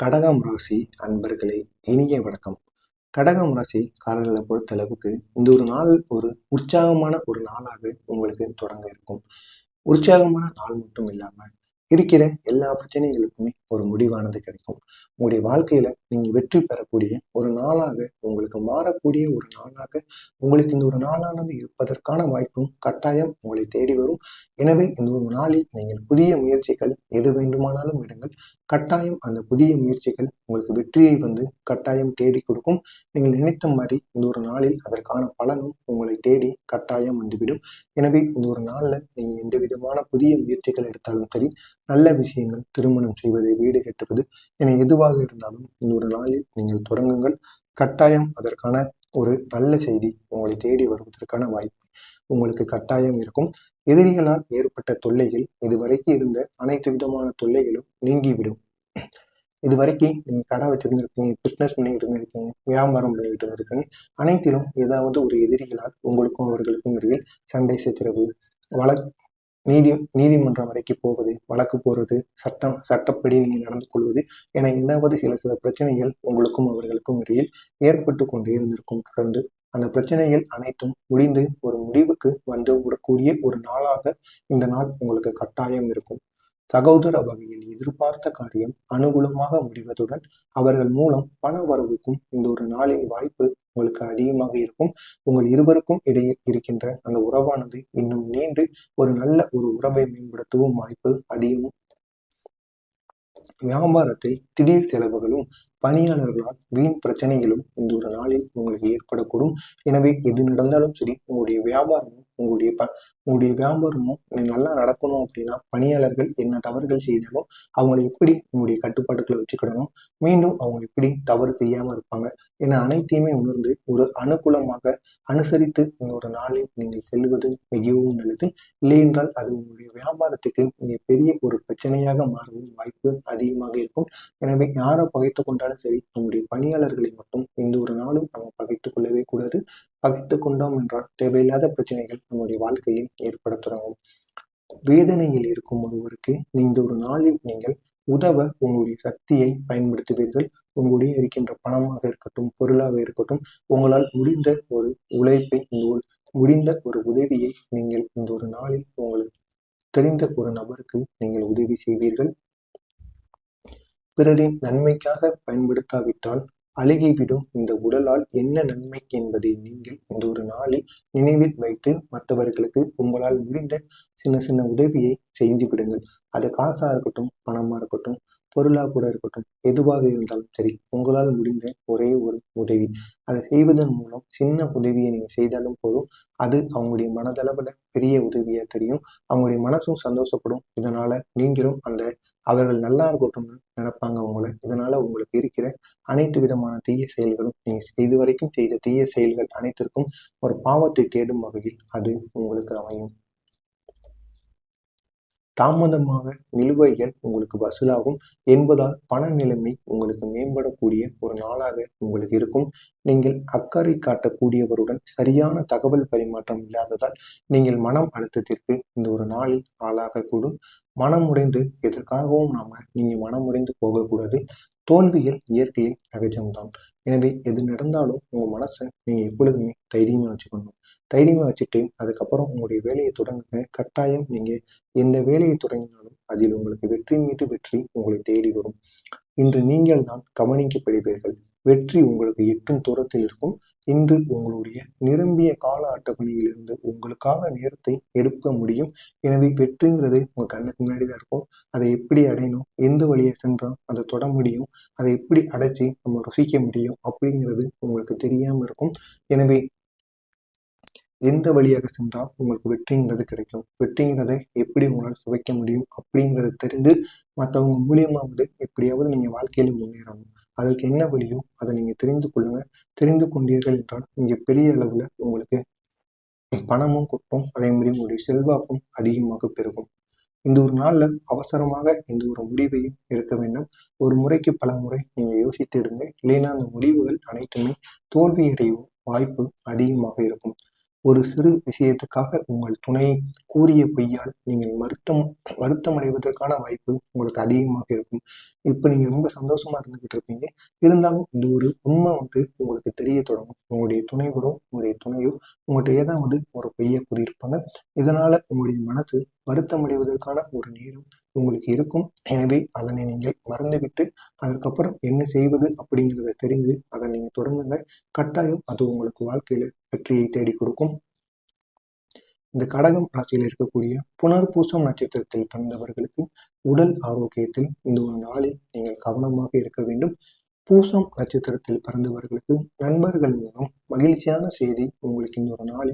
கடகம் ராசி அன்பர்களே இனிய வணக்கம். கடகம் ராசி காலங்களை பொறுத்த அளவுக்கு இந்த ஒரு நாள் ஒரு உற்சாகமான ஒரு நாளாக உங்களுக்கு தொடங்க இருக்கும். உற்சாகமான நாள் மட்டும் இல்லாமல் இருக்கிற எல்லா பிரச்சனைகளுக்குமே ஒரு முடிவானது கிடைக்கும். உங்களுடைய வாழ்க்கையில நீங்க வெற்றி பெறக்கூடிய ஒரு நாளாக உங்களுக்கு மாறக்கூடிய ஒரு நாளாக உங்களுக்கு இந்த ஒரு நாளானது இருப்பதற்கான வாய்ப்பும் கட்டாயம் உங்களை தேடி வரும். எனவே இந்த ஒரு நாளில் நீங்கள் புதிய முயற்சிகள் எது வேண்டுமானாலும் விடுங்கள் கட்டாயம் அந்த புதிய முயற்சிகள் உங்களுக்கு வெற்றியை வந்து கட்டாயம் தேடி கொடுக்கும். நீங்கள் நினைத்த மாதிரி இந்த ஒரு நாளில் அதற்கான பலனும் உங்களை தேடி கட்டாயம் வந்துவிடும். எனவே இந்த ஒரு நாளில் நீங்கள் எந்த விதமான புதிய முயற்சிகள் எடுத்தாலும் சரி நல்ல விஷயங்கள் திருமணம் செய்வது வீடு கட்டுவது என எதுவாக இருந்தாலும் இந்த ஒரு நாளில் நீங்கள் தொடங்குங்கள். கட்டாயம் அதற்கான ஒரு நல்ல செய்தி உங்களை தேடி வருவதற்கான வாய்ப்பு உங்களுக்கு கட்டாயம் இருக்கும். எதிரிகளால் ஏற்பட்ட தொல்லைகள் இதுவரைக்கும் இருந்த அனைத்து விதமான தொல்லைகளும் நீங்கிவிடும். இது வரைக்கும் நீங்க கடை வச்சிருந்திருப்பீங்க பிஸ்னஸ் பண்ணிக்கிட்டு இருந்திருக்கீங்க வியாபாரம் பண்ணிக்கிட்டு இருந்திருக்கீங்க அனைத்திலும் ஏதாவது ஒரு எதிரிகளால் உங்களுக்கும் அவர்களுக்கும் இடையில் சண்டை சச்சரவு வழக் நீதி நீதிமன்றம் வரைக்கும் போவது வழக்கு போறது சட்டம் சட்டப்படி நீங்கள் நடந்து கொள்வது என ஏதாவது சில சில பிரச்சனைகள் உங்களுக்கும் அவர்களுக்கும் இடையில் ஏற்பட்டு கொண்டே இருந்திருக்கும். தொடர்ந்து அந்த பிரச்சனைகள் அனைத்தும் முடிந்து ஒரு முடிவுக்கு வந்து விடக்கூடிய ஒரு நாளாக இந்த நாள் உங்களுக்கு கட்டாயம் இருக்கும். சகோதர வகையில் எதிர்பார்த்த காரியம் அனுகூலமாக முடிவதுடன் அவர்கள் மூலம் பண வரவுக்கும் இந்த ஒரு நாளின் வாய்ப்பு உங்களுக்கு அதிகமாக இருக்கும். உங்கள் இருவருக்கும் இடையே இருக்கின்ற அந்த உறவானது இன்னும் நீண்டு ஒரு நல்ல ஒரு உறவை மேம்படுத்தவும் வாய்ப்பு அதிகம். வியாபாரத்தை திடீர் செலவுகளும் பணியாளர்களால் வீண் பிரச்சனைகளும் இந்த ஒரு நாளில் உங்களுக்கு ஏற்படக்கூடும். எனவே எது நடந்தாலும் சரி உங்களுடைய வியாபாரமும் உங்களுடைய ப உங்களுடைய வியாபாரமும் நல்லா நடக்கணும் அப்படின்னா பணியாளர்கள் என்ன தவறுகள் செய்தாலும் அவங்களை எப்படி உங்களுடைய கட்டுப்பாட்டுக்குள்ள வச்சுக்கிடணும்? மீண்டும் அவங்க எப்படி தவறு செய்யாம இருப்பாங்க? என அனைத்தையுமே உணர்ந்து ஒரு அனுகூலமாக அனுசரித்து இந்த ஒரு நாளில் நீங்கள் செல்வது மிகவும் நல்லது. இல்லையென்றால் அது உங்களுடைய வியாபாரத்துக்கு மிகப்பெரிய ஒரு பிரச்சனையாக மாறவும் வாய்ப்பு அதிகமாக இருக்கும். எனவே யாரை பகைத்து கொண்டால் இருந்தாலும் சரி நம்முடைய பணியாளர்களை மட்டும் எந்த ஒரு நாளும் நம்ம பகைத்துக் கொள்ளவே கூடாது. பகைத்து கொண்டோம் என்றால் தேவையில்லாத பிரச்சனைகள் நம்முடைய வாழ்க்கையில் ஏற்பட தொடங்கும். வேதனையில் இருக்கும் ஒருவருக்கு இந்த ஒரு நாளில் நீங்கள் உதவ உங்களுடைய சக்தியை பயன்படுத்துவீர்கள். உங்களுடைய இருக்கின்ற பணமாக இருக்கட்டும் பொருளாக இருக்கட்டும் உங்களால் முடிந்த ஒரு உழைப்பை இந்த முடிந்த ஒரு உதவியை நீங்கள் இந்த ஒரு நாளில் உங்களுக்கு தெரிந்த ஒரு நபருக்கு நீங்கள் உதவி செய்வீர்கள். பிறரின் நன்மைக்காக பயன்படுத்தாவிட்டால் அழுகிவிடும் இந்த உடலால் என்ன நன்மை என்பதை நீங்கள் இந்த ஒரு நாளில் நினைவில் வைத்து மற்றவர்களுக்கு உங்களால் முடிந்த சின்ன சின்ன உதவியை செஞ்சு விடுங்கள். அது காசா இருக்கட்டும் பணமா இருக்கட்டும் பொருளா கூட இருக்கட்டும் எதுவாக இருந்தாலும் சரி உங்களால் முடிந்த ஒரே ஒரு உதவி. அதை செய்வதன் மூலம் சின்ன உதவியை நீங்க செய்தாலும் போதும். அது அவங்களுடைய மனதளவுல பெரிய உதவியா தெரியும். அவங்களுடைய மனசும் சந்தோஷப்படும். இதனால நீங்களும் அந்த அவர்கள் நல்லா இருக்கட்டும்னு நினைப்பாங்க உங்களை. இதனால உங்களுக்கு இருக்கிற அனைத்து விதமான தீய செயல்களும் நீங்க இதுவரைக்கும் செய்த தீய செயல்கள் அனைத்திற்கும் ஒரு பாவத்தை தேடும் வகையில் அது உங்களுக்கு அமையும். தாமதமாக நிலுவைகள் உங்களுக்கு வசூலாகும் என்பதால் பண நிலைமை உங்களுக்கு மேம்படக்கூடிய ஒரு நாளாக உங்களுக்கு இருக்கும். நீங்கள் அக்கறை காட்டக்கூடியவருடன் சரியான தகவல் பரிமாற்றம் இல்லாததால் நீங்கள் மனம் அழுத்தத்திற்கு இந்த ஒரு நாளில் ஆளாகக்கூடும். மனம் உடைந்து எதற்காகவும் நாம நீங்க மனம் உடைந்து போகக்கூடாது. தோல்வியில் இயற்கையில் சகஜம்தான் எனவே எது நடந்தாலும் உங்கள் மனசை நீங்கள் எப்பொழுதுமே தைரியமாக வச்சுக்கணும். தைரியமாக வச்சுட்டு அதுக்கப்புறம் உங்களுடைய வேலையை தொடங்குங்க. கட்டாயம் நீங்கள் எந்த வேலையை தொடங்கினாலும் அதில் உங்களுக்கு வெற்றி மீது வெற்றி உங்களை தேடி வரும். இன்று நீங்கள் தான் கவனிக்கப்படுவீர்கள். வெற்றி உங்களுக்கு எட்டும் தூரத்தில் இருக்கும். இன்று உங்களுடைய நிரம்பிய கால அட்டப்பணியிலிருந்து உங்களுக்காக நேரத்தை எடுக்க முடியும். எனவே வெற்றிங்கிறது உங்க கண்ணுக்கு முன்னாடி தான் இருக்கும். அதை எப்படி அடையணும்? எந்த வழியை சென்றால் அதை தொட முடியும்? அதை எப்படி அடைச்சி நம்ம ருசிக்க முடியும்? அப்படிங்கிறது உங்களுக்கு தெரியாம இருக்கும். எனவே எந்த வழியாக சென்றால் உங்களுக்கு வெற்றிங்கிறது கிடைக்கும். வெற்றிங்கிறத எப்படி உங்களால் சுவைக்க முடியும்? அப்படிங்கிறத தெரிந்து மற்றவங்க மூலியமாவது எப்படியாவது நீங்கள் வாழ்க்கையில் முன்னேறணும். அதுக்கு என்ன வழியோ அதை நீங்கள் தெரிந்து கொள்ளுங்க. தெரிந்து கொண்டீர்கள் என்றால் நீங்கள் பெரிய அளவில் உங்களுக்கு பணமும் கொட்டும் அதே மாதிரி உங்களுடைய செல்வாக்கும் அதிகமாக பெருகும். இந்த ஒரு நாளில் அவசரமாக இந்த ஒரு முடிவையும் எடுக்க வேண்டும். ஒரு முறைக்கு பல முறை நீங்கள் யோசித்து எடுங்க. இல்லைன்னா அந்த முடிவுகள் அனைத்துமே தோல்வியடையும் வாய்ப்பு அதிகமாக இருக்கும். ஒரு சிறு விஷயத்துக்காக உங்கள் துணை கூறிய பொய்யால் நீங்கள் வருத்தம் வருத்தம் அடைவதற்கான வாய்ப்பு உங்களுக்கு அதிகமாக இருக்கும். இப்போ நீங்கள் ரொம்ப சந்தோஷமா இருந்துகிட்டு இருப்பீங்க. இருந்தாலும் இந்த ஒரு உண்மை வந்து உங்களுக்கு தெரிய தொடங்கும். உங்களுடைய துணைவரோ உங்களுடைய துணையோ உங்கள்கிட்ட ஏதாவது ஒரு பொய்யை கூறியிருப்பாங்க. இதனால உங்களுடைய மனது வருத்தம் அடைவதற்கான ஒரு நேரம் உங்களுக்கு இருக்கும். எனவே அதனை நீங்கள் மறந்துவிட்டு அதுக்கப்புறம் என்ன செய்வது அப்படிங்கிறத தெரிந்து அதை நீங்கள் தொடங்குங்க கட்டாயம் அது உங்களுக்கு வாழ்க்கையில வெற்றியை தேடி கொடுக்கும். இந்த கடகம் ராசியில் இருக்கக்கூடிய புனர்பூசம் நட்சத்திரத்தில் பிறந்தவர்களுக்கு உடல் ஆரோக்கியத்தில் இந்த ஒரு நாளில் நீங்கள் கவனமாக இருக்க வேண்டும். பூசம் நட்சத்திரத்தில் பிறந்தவர்களுக்கு நண்பர்கள் மூலம் மகிழ்ச்சியான செய்தி உங்களுக்கு இந்த ஒரு நாளில்